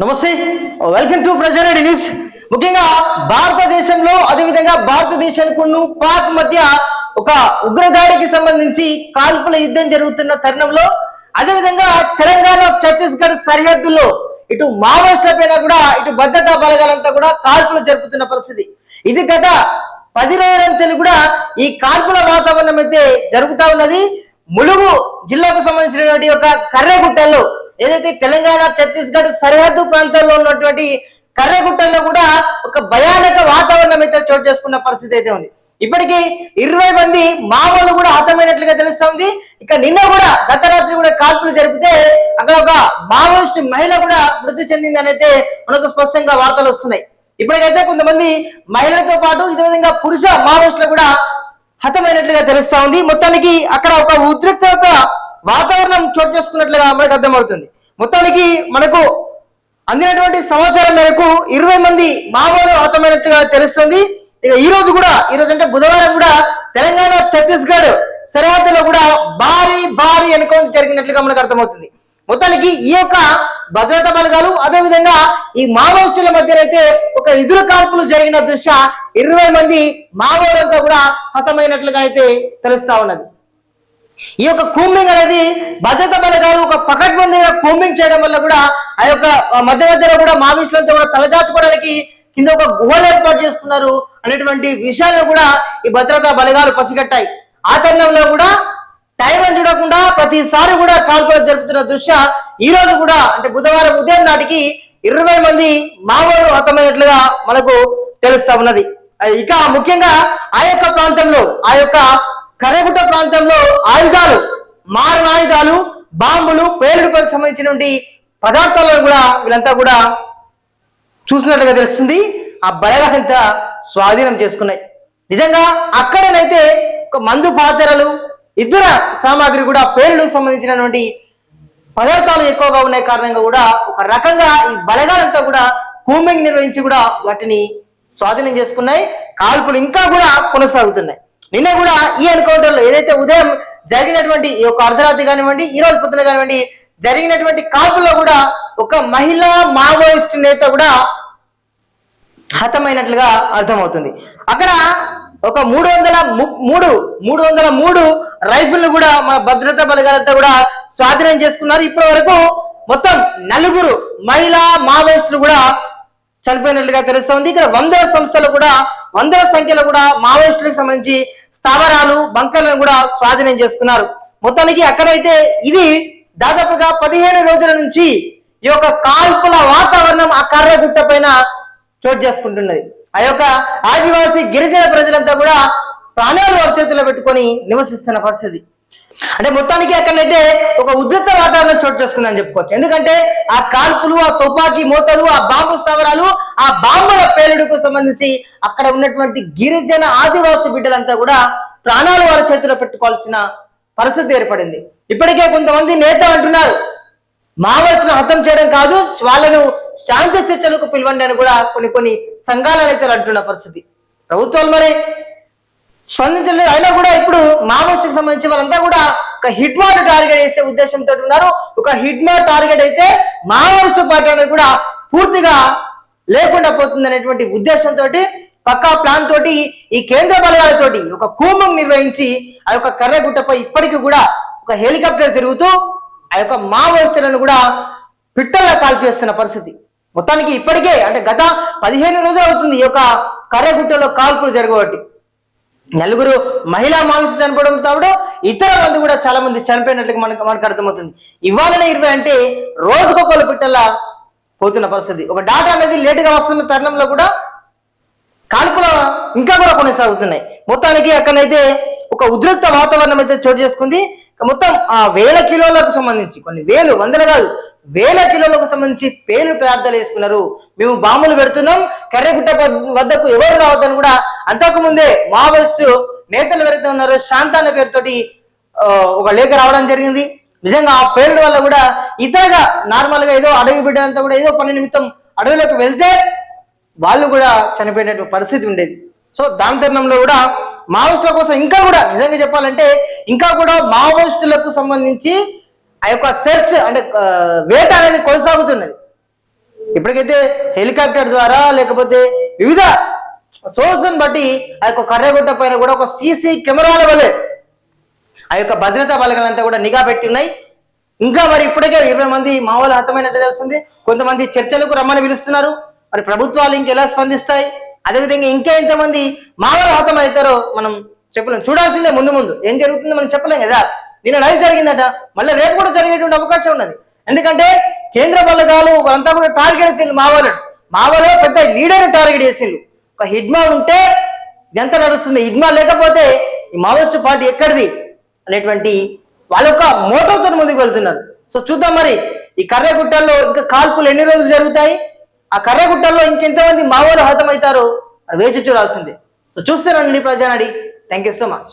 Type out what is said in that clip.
నమస్తే. Welcome to ప్రజారెడ్డి news ముఖ్యంగా భారతదేశంలో అదేవిధంగా భారతదేశానికి పాక్ మధ్య ఒక ఉగ్రదాడికి సంబంధించి కాల్పుల యుద్ధం జరుగుతున్న తరుణంలో అదేవిధంగా తెలంగాణ ఛత్తీస్గఢ్ సరిహద్దుల్లో ఇటు మావోయిస్టుల పైన కూడా ఇటు భద్రతా బలగాలంతా కూడా కాల్పులు జరుపుతున్న పరిస్థితి. ఇది గత పది రోజుల నుంచి కూడా ఈ కాల్పుల వాతావరణం అయితే జరుగుతా ఉన్నది. ములుగు జిల్లాకు సంబంధించినటువంటి ఒక కర్రెగుట్టల్లో ఏదైతే తెలంగాణ ఛత్తీస్గఢ్ సరిహద్దు ప్రాంతాల్లో ఉన్నటువంటి కర్రెగుట్టల్లో కూడా ఒక భయానక వాతావరణం అయితే చోటు చేసుకున్న పరిస్థితి అయితే ఉంది. ఇప్పటికీ ఇరవై మంది మావోలు కూడా హతమైనట్లుగా తెలుస్తోంది ఇక నిన్న కూడా గత రాత్రి కూడా కాల్పులు జరిపితే అక్కడ ఒక మావోయిస్ట్ మహిళ కూడా మృతి చెందిందని అయితే మనకు స్పష్టంగా వార్తలు వస్తున్నాయి. ఇప్పటికైతే కొంతమంది మహిళలతో పాటు ఇదే విధంగా పురుష మావోయిస్టులు కూడా హతమైనట్లుగా తెలుస్తా ఉంది. మొత్తానికి అక్కడ ఒక ఉద్రిక్తత వాతావరణం చోటు చేసుకున్నట్లుగా మనకు అర్థమవుతుంది. మొత్తానికి మనకు అందినటువంటి సమాచారం మేరకు ఇరవై మంది మావోలు హతమైనట్టుగా తెలుస్తుంది. ఇక ఈ రోజు కూడా ఈ రోజు అంటే బుధవారం కూడా తెలంగాణ ఛత్తీస్గఢ్ సరిహద్దులో కూడా భారీ భారీ ఎన్కౌంటర్ జరిగినట్లుగా మనకు అర్థమవుతుంది. మొత్తానికి ఈ యొక్క భద్రతా బలగాలు అదే విధంగా ఈ మావోయిస్టుల మధ్యనైతే అయితే ఒక ఎదురు కాల్పులు జరిగిన దృశ్య ఇరవై మంది మావోలంతా కూడా హతమైనట్లుగా అయితే తెలుస్తా ఉన్నది. ఈ యొక్క కూంబింగ్ అనేది భద్రతా బలగాలు ఒక పకడ్బందీగా కూంబింగ్ చేయడం వల్ల కూడా ఆ యొక్క మధ్య మధ్యలో కూడా మావిష్లంతా కూడా తలదాచుకోవడానికి కింద ఒక గుహలు ఏర్పాటు చేసుకున్నారు అనేటువంటి విషయాలను కూడా ఈ భద్రతా బలగాలు పసిగట్టాయి. ఆ తరుణంలో కూడా టైం అని చూడకుండా ప్రతిసారి కూడా కాల్పులు జరుపుతున్న దృశ్య ఈ రోజు కూడా అంటే బుధవారం ఉదయం నాటికి ఇరవై మంది మావోలు హతమైనట్లుగా మనకు తెలుస్తా ఉన్నది. ఇక ముఖ్యంగా ఆ యొక్క ప్రాంతంలో ఆ యొక్క కరగుట్ట ప్రాంతంలో ఆయుధాలు మారణ ఆయుధాలు బాంబులు పేలుడుపైకి సంబంధించినటువంటి పదార్థాలను కూడా వీళ్ళంతా కూడా చూసినట్లుగా తెలుస్తుంది. ఆ బలగంతా స్వాధీనం చేసుకున్నాయి. నిజంగా అక్కడనైతే ఒక మందు పాత్రలు ఇతర సామాగ్రి కూడా పేర్లకు సంబంధించినటువంటి పదార్థాలు ఎక్కువగా ఉన్న కారణంగా కూడా ఒక రకంగా ఈ బలగాలంతా కూడా కూమింగ్ నిర్వహించి కూడా వాటిని స్వాధీనం చేసుకున్నాయి. కాల్పులు ఇంకా కూడా కొనసాగుతున్నాయి. నిన్న కూడా ఈ ఎన్కౌంటర్లో ఏదైతే ఉదయం జరిగినటువంటి ఈ యొక్క అర్ధరాత్రి కానివ్వండి ఈ రోజు పొద్దున కానివ్వండి జరిగినటువంటి కాల్పుల్లో కూడా ఒక మహిళా మావోయిస్ట్ నేత కూడా హతమైనట్లుగా అర్థమవుతుంది. అక్కడ ఒక మూడు వందల మూడు మూడు వందల మూడు రైఫిల్ కూడా మన భద్రతా బలగాలంతా కూడా స్వాధీనం చేసుకున్నారు. ఇప్పటి వరకు మొత్తం నలుగురు మహిళా మావోయిస్టులు కూడా చనిపోయినట్లుగా తెలుస్తోంది. ఇక్కడ వందల సంస్థలు కూడా వందల సంఖ్యలో కూడా మావోయిస్టులకు సంబంధించి స్థావరాలు బంకర్లను కూడా స్వాధీనం చేసుకున్నారు. మొత్తానికి అక్కడైతే ఇది దాదాపుగా పదిహేను రోజుల నుంచి ఈ యొక్క కాల్పుల వాతావరణం ఆ కర్రగుట్ట పైన చోటు చేసుకుంటున్నది. ఆ యొక్క ఆదివాసీ గిరిజన ప్రజలంతా కూడా ప్రాణాలు వారి చేతిలో పెట్టుకొని నివసిస్తున్న పరిస్థితి. అంటే మొత్తానికి అక్కడైతే ఒక ఉద్రిక్త వాతావరణం చోటు చేసుకుందని చెప్పుకోవచ్చు. ఎందుకంటే ఆ కాల్పులు ఆ తుపాకీ మూతలు ఆ బాంబు స్థావరాలు ఆ బాంబుల పేలుడుకు సంబంధించి అక్కడ ఉన్నటువంటి గిరిజన ఆదివాసి బిడ్డలంతా కూడా ప్రాణాలు వారి చేతిలో పెట్టుకోవాల్సిన పరిస్థితి ఏర్పడింది. ఇప్పటికే కొంతమంది నేత అంటున్నారు మావోయిస్టులు హతం చేయడం కాదు వాళ్ళను శాంతి చర్చలకు పిలవండి అని కూడా కొన్ని కొన్ని సంఘాల నేతలు అంటున్న పరిస్థితి. ప్రభుత్వాలు మరి స్పందించలేదు. అయినా కూడా ఇప్పుడు మావోయిస్టులకు సంబంధించి వాళ్ళంతా కూడా ఒక హిట్ టార్గెట్ చేసే ఉద్దేశంతో ఉన్నారు. ఒక హిట్ టార్గెట్ అయితే మావోయిస్టు పార్టీ అనేది కూడా పూర్తిగా లేకుండా పోతుంది అనేటువంటి ఉద్దేశంతో పక్కా ప్లాన్ తోటి ఈ కేంద్ర బలగాలతోటి ఒక కూమం నిర్వహించి ఆ యొక్క కర్రగుట్టపై ఇప్పటికీ కూడా ఒక హెలికాప్టర్ తిరుగుతూ ఆ యొక్క మావోయిస్టులను కూడా పిట్టల్లా కాల్ చేస్తున్న పరిస్థితి. మొత్తానికి ఇప్పటికే అంటే గత పదిహేను రోజులు అవుతుంది ఈ యొక్క కర్రగుట్టలో కాల్పులు జరగబట్టి. నలుగురు మహిళా మాంసం చనిపోవడంతో కూడా ఇతర మంది కూడా చాలా మంది చనిపోయినట్లుగా మనకు మనకు అర్థమవుతుంది. ఇవాళనే ఇరవై అంటే రోజుకొకరు పిట్టల్లా పోతున్న పరిస్థితి. ఒక డాటా అనేది లేటుగా వస్తున్న తరుణంలో కూడా కాల్పుల ఇంకా కూడా కొనసాగుతున్నాయి. మొత్తానికి అక్కడైతే ఒక ఉద్రిక్త వాతావరణం అయితే చోటు చేసుకుంది. మొత్తం ఆ వేల కిలోలకు సంబంధించి కొన్ని వేలు వందలు కాదు వేల కిలోలకు సంబంధించి పేలు పదార్థాలు వేసుకున్నారు మేము బాంబులు పెడుతున్నాం కర్రెగుట్ట వద్దకు ఎవరు రావద్దని కూడా అంతకు ముందే మావోయిస్టు నేతలు ఎవరైతే ఉన్నారో శాంత అనే పేరుతోటి ఒక లేఖ రావడం జరిగింది. నిజంగా ఆ పేరుడు వల్ల కూడా ఇతరగా నార్మల్గా ఏదో అడవి బిడ్డలంతా కూడా ఏదో పని నిమిత్తం అడవిలోకి వెళ్తే వాళ్ళు కూడా చనిపోయినటువంటి పరిస్థితి ఉండేది. సో దాని తరుణంలో కూడా మావోయిస్టుల కోసం ఇంకా కూడా నిజంగా చెప్పాలంటే ఇంకా కూడా మావోయిస్టులకు సంబంధించి ఆ యొక్క సెర్చ్ అంటే వేట అనేది కొనసాగుతున్నది. ఇప్పటికైతే హెలికాప్టర్ ద్వారా లేకపోతే వివిధ సోర్స్ని బట్టి ఆ యొక్క కర్రగుట్ట పైన కూడా ఒక సీసీ కెమెరాల వల్లే ఆ యొక్క భద్రతా బలగాలంతా కూడా నిఘా పెట్టి ఉన్నాయి. ఇంకా మరి ఇప్పటికే ఇరవై మంది మావోలు హతమైనట్టు తెలుస్తుంది. కొంతమంది చర్చలకు రమ్మని పిలుస్తున్నారు. మరి ప్రభుత్వాలు ఇంకెలా స్పందిస్తాయి? అదేవిధంగా ఇంకా ఎంతమంది మావోలు హతమవుతారో మనం చెప్పలేం. చూడాల్సిందే ముందు ముందు. ఏం జరుగుతుందో మనం చెప్పలేం కదా. నిన్న లైవ్ జరిగిందట. మళ్ళీ రేపు కూడా జరిగేటువంటి అవకాశం ఉన్నది. ఎందుకంటే కేంద్ర బలగాలు అంతా కూడా టార్గెట్ చేసిండు మావోలు. మావోలో పెద్ద లీడర్ టార్గెట్ చేసిండు ఒక హిడ్మా ఉంటే ఎంత నడుస్తుంది? హిడ్మా లేకపోతే ఈ మావోయిస్ట్ పార్టీ ఎక్కడిది? అనేటువంటి వాళ్ళ యొక్క మోటోతో ముందుకు వెళ్తున్నారు. సో చూద్దాం మరి ఈ కర్రగుట్టల్లో ఇంకా కాల్పులు ఎన్ని రోజులు జరుగుతాయి? ఆ కర్రగుట్టల్లో ఇంకెంతమంది మావోలు హతమవుతారో వేచి చూడాల్సిందే. సో చూస్తానండి ప్రజానడి. Thank you so much